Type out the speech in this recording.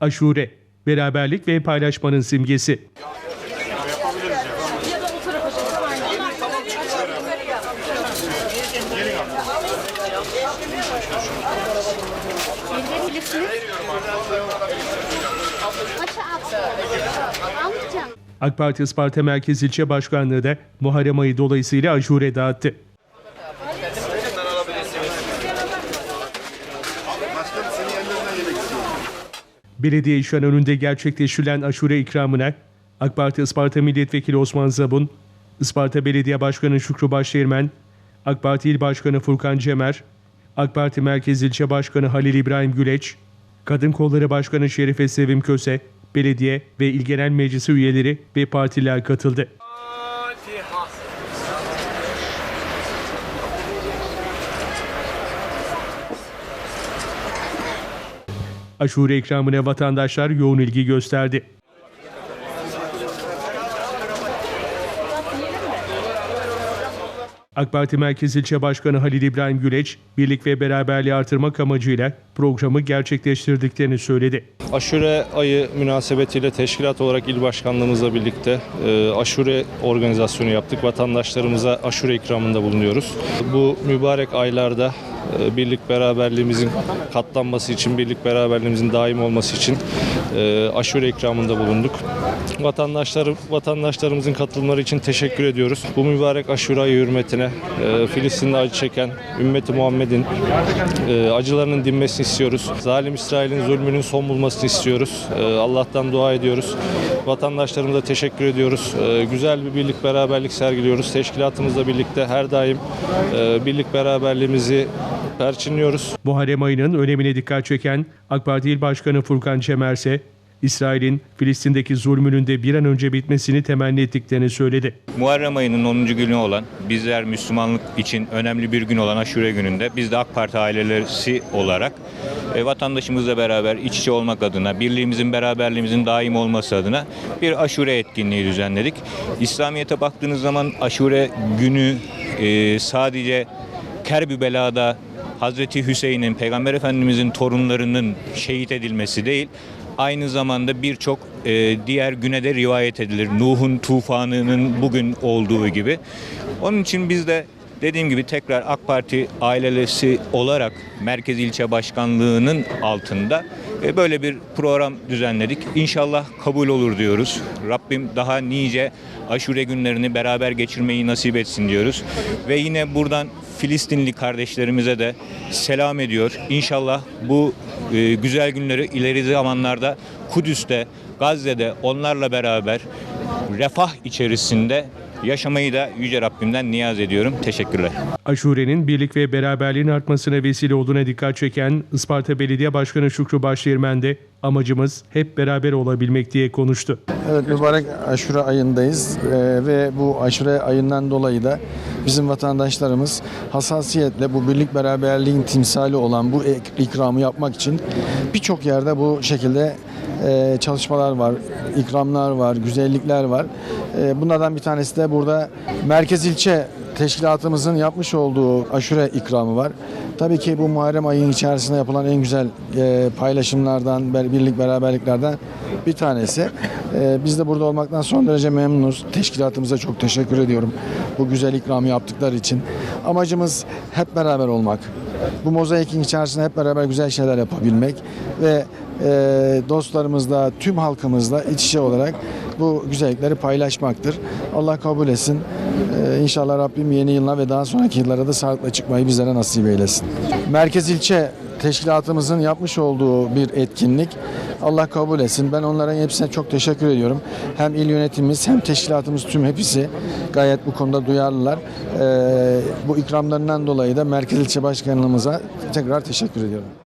Aşure, beraberlik ve paylaşmanın simgesi. AK Parti Isparta Merkez İlçe Başkanlığı da Muharrem ayı dolayısıyla aşure dağıttı. Belediye işen önünde gerçekleştirilen aşure ikramına AK Parti Isparta Milletvekili Osman Zabun, Isparta Belediye Başkanı Şükrü Başdeğirmen, AK Parti İl Başkanı Furkan Cemer, AK Parti Merkez İlçe Başkanı Halil İbrahim Güleç, Kadın Kolları Başkanı Şerife Sevim Köse, belediye ve il genel meclisi üyeleri ve partiler katıldı. Aşure ikramına vatandaşlar yoğun ilgi gösterdi. AK Parti Merkez İlçe Başkanı Halil İbrahim Güleç, birlik ve beraberliği artırmak amacıyla programı gerçekleştirdiklerini söyledi. Aşure ayı münasebetiyle teşkilat olarak il başkanlığımızla birlikte e, aşure organizasyonu yaptık. Vatandaşlarımıza aşure ikramında bulunuyoruz. Bu mübarek aylarda birlik beraberliğimizin katlanması için, birlik beraberliğimizin daim olması için e, aşure ikramında bulunduk. Vatandaşlar, vatandaşlarımızın katılımları için teşekkür ediyoruz. Bu mübarek aşure ayı hürmetine e, Filistin'de acı çeken ümmeti Muhammed'in e, acılarının dinmesini istiyoruz. Zalim İsrail'in zulmünün son bulmasını istiyoruz. Allah'tan dua ediyoruz. Vatandaşlarımıza teşekkür ediyoruz. Güzel bir birlik beraberlik sergiliyoruz. Teşkilatımızla birlikte her daim birlik beraberliğimizi perçinliyoruz. Muharrem ayının önemine dikkat çeken AK Parti İl Başkanı Furkan Çemerse, İsrail'in Filistin'deki zulmünün de bir an önce bitmesini temenni ettiklerini söyledi. Muharrem ayının 10. günü olan, bizler Müslümanlık için önemli bir gün olan Aşure gününde biz de AK Parti aileleri olarak e, vatandaşımızla beraber iç içe olmak adına, birliğimizin, beraberliğimizin daim olması adına bir aşure etkinliği düzenledik. İslamiyet'e baktığınız zaman aşure günü e, sadece Kerbübela'da Hazreti Hüseyin'in, Peygamber Efendimizin torunlarının şehit edilmesi değil, aynı zamanda birçok e, diğer güne de rivayet edilir. Nuh'un tufanının bugün olduğu gibi. Onun için biz de dediğim gibi tekrar AK Parti ailesi olarak Merkez İlçe Başkanlığı'nın altında böyle bir program düzenledik. İnşallah kabul olur diyoruz. Rabbim daha nice aşure günlerini beraber geçirmeyi nasip etsin diyoruz. Ve yine buradan Filistinli kardeşlerimize de selam ediyor. İnşallah bu e, güzel günleri ileri zamanlarda Kudüs'te, Gazze'de onlarla beraber refah içerisinde yaşamayı da Yüce Rabbimden niyaz ediyorum. Teşekkürler. Aşure'nin birlik ve beraberliğin artmasına vesile olduğuna dikkat çeken Isparta Belediye Başkanı Şükrü Başdeğirmen de amacımız hep beraber olabilmek diye konuştu. Evet mübarek aşure ayındayız Ee, ve bu aşure ayından dolayı da bizim vatandaşlarımız hassasiyetle bu birlik beraberliğin timsali olan bu ikramı yapmak için birçok yerde bu şekilde e, çalışmalar var, ikramlar var, güzellikler var. E, bunlardan bir tanesi de burada merkez ilçe teşkilatımızın yapmış olduğu aşure ikramı var. Tabii ki bu Muharrem ayının içerisinde yapılan en güzel e, paylaşımlardan, birlik beraberliklerden bir tanesi. E, biz de burada olmaktan son derece memnunuz. Teşkilatımıza çok teşekkür ediyorum bu güzel ikramı yaptıkları için. Amacımız hep beraber olmak. Bu mozaikin içerisinde hep beraber güzel şeyler yapabilmek ve e, dostlarımızla, tüm halkımızla iç içe olarak bu güzellikleri paylaşmaktır. Allah kabul etsin. Ee, inşallah Rabbim yeni yılına ve daha sonraki yıllara da sağlıkla çıkmayı bizlere nasip eylesin. Merkez ilçe teşkilatımızın yapmış olduğu bir etkinlik. Allah kabul etsin. Ben onların hepsine çok teşekkür ediyorum. Hem il yönetimimiz hem teşkilatımız tüm hepsi gayet bu konuda duyarlılar. Ee, bu ikramlarından dolayı da Merkez İlçe Başkanlığımıza tekrar teşekkür ediyorum.